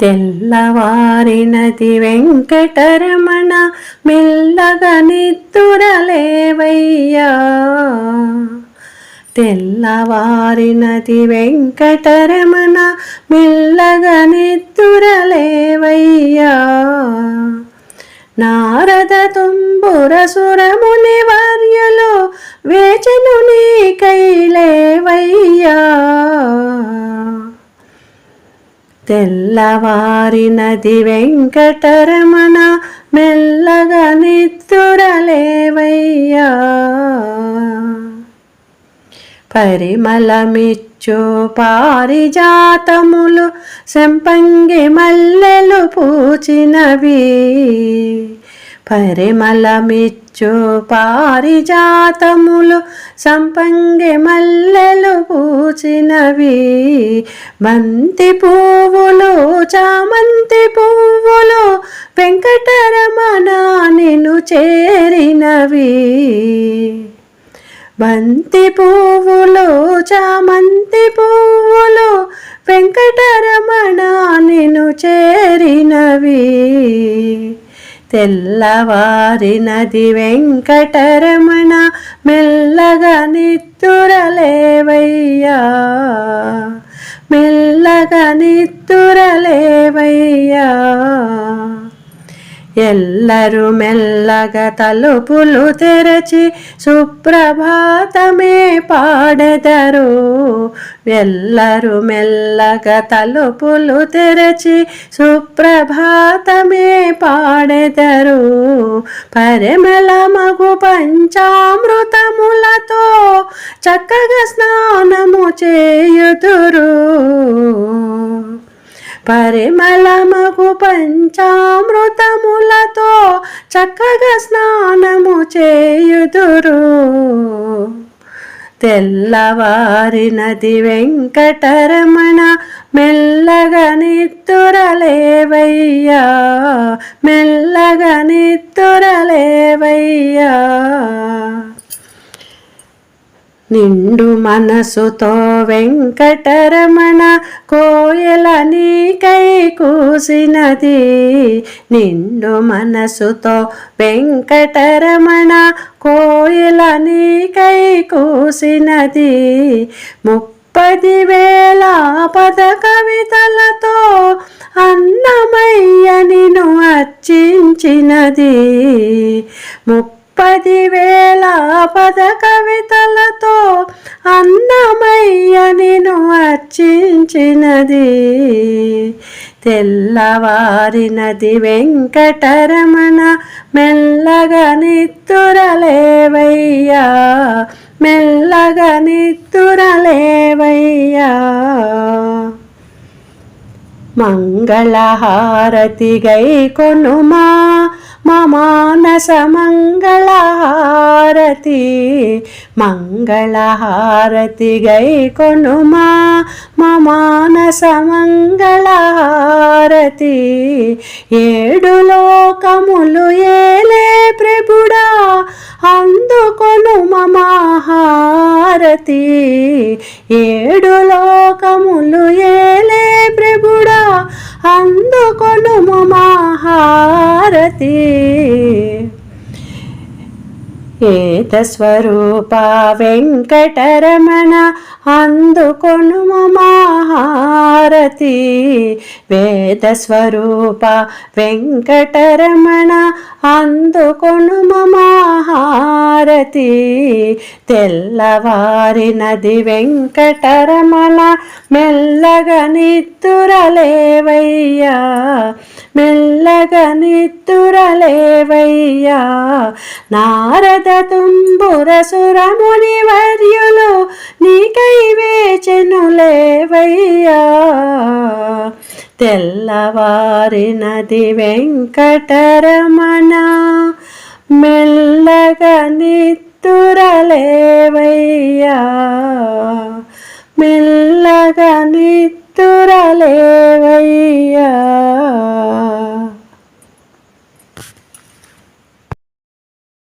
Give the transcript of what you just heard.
తెల్లవారినది వెంకటరమణ మెల్లగా నిద్దురలేవయ్యా. తెల్లవారినది వెంకటరమణ మెల్లగా నిద్దురలేవయ్యా. నారద తుంబుర సురముని వర్యలో వేచను నీ కైలేవయ్యా తెల్లవారినది వెంకటరమణ మెల్లగా నిద్దురలేవయ్యా. పరిమళమిచ్చు పారిజాతములు సెంపంగి మల్లెలు పూచినవి. పరిమళమిచ్చు పారిజాతములు సంపంగి మల్లెలు పూచినవి. బంతి పువ్వులు చామంతి పువ్వులు వెంకటరమణ నిన్ను చేరినవి. బంతి పువ్వులు చామంతి పువ్వులు వెంకటరమణ నిన్ను చేరినవి. తెల్లవారినది వెంకటరమణ మెల్లగా నిత్తురలేవయ్యా మెల్లగా నిత్తురలేవయ్యా ఎల్లరూ మెల్లగా తలుపులు తెరచి సుప్రభాతమే పాడెదరు. ఎల్లరూ మెల్లగా తలుపులు తెరచి సుప్రభాతమే పాడెదరు. పరిమళ మగు పంచామృతములతో చక్కగా స్నానము చేయుదురు. పరిమళముకు పంచామృతములతో చక్కగా స్నానము చేయుదురు. తెల్లవారినది వెంకటరమణ మెల్లగా నిత్తురలేవయ్యా మెల్లగా నిత్తురలేవయ్యా నిండు మనసుతో వెంకటరమణ కోయల నీకై కూసినది. నిండు మనసుతో వెంకటరమణ కోయల నీకై కూసినది. ముప్పది వేల పద కవితలతో అన్నమయ్య నిను అర్చించినది. ముప్ప పదివేల పద కవితలతో అన్నమయ్య నిన్ను అర్చించినది. తెల్లవారినది వెంకటరమణ మెల్లగా నిత్తురలేవయ్యా మెల్లగా నిత్తురలేవయ్యా మంగళహారతి గై కొనుమా మమానస మంగళహారతి మంగళహారతి గై కొనుమా మమానస మంగళహారతి ఏడు లోకములు ఏలే ప్రభుడా అందుకొను మమాహారతి ఏడు లోకములు ఏలే ప్రభుడా అందుకొను మమాహారతి ఏతస్వరూప వెంకటరమణ అందుకొను మహారతి వేదస్వరూప వెంకటరమణ అందుకొను మహారతి తెల్లవారినది వెంకటరమణ మెల్లగ నిత్తురలేవయ్యా మెల్లగా నిత్తురలేవయ్యా నారద తుంబుర సురముని వర్యులు నీకై వేచెనులేవయ్యా తెల్లవారినది వెంకటరమణ మెల్లగా నిత్తురలేవయ్యా మెల్లగా నిత్తురలేవయ్యా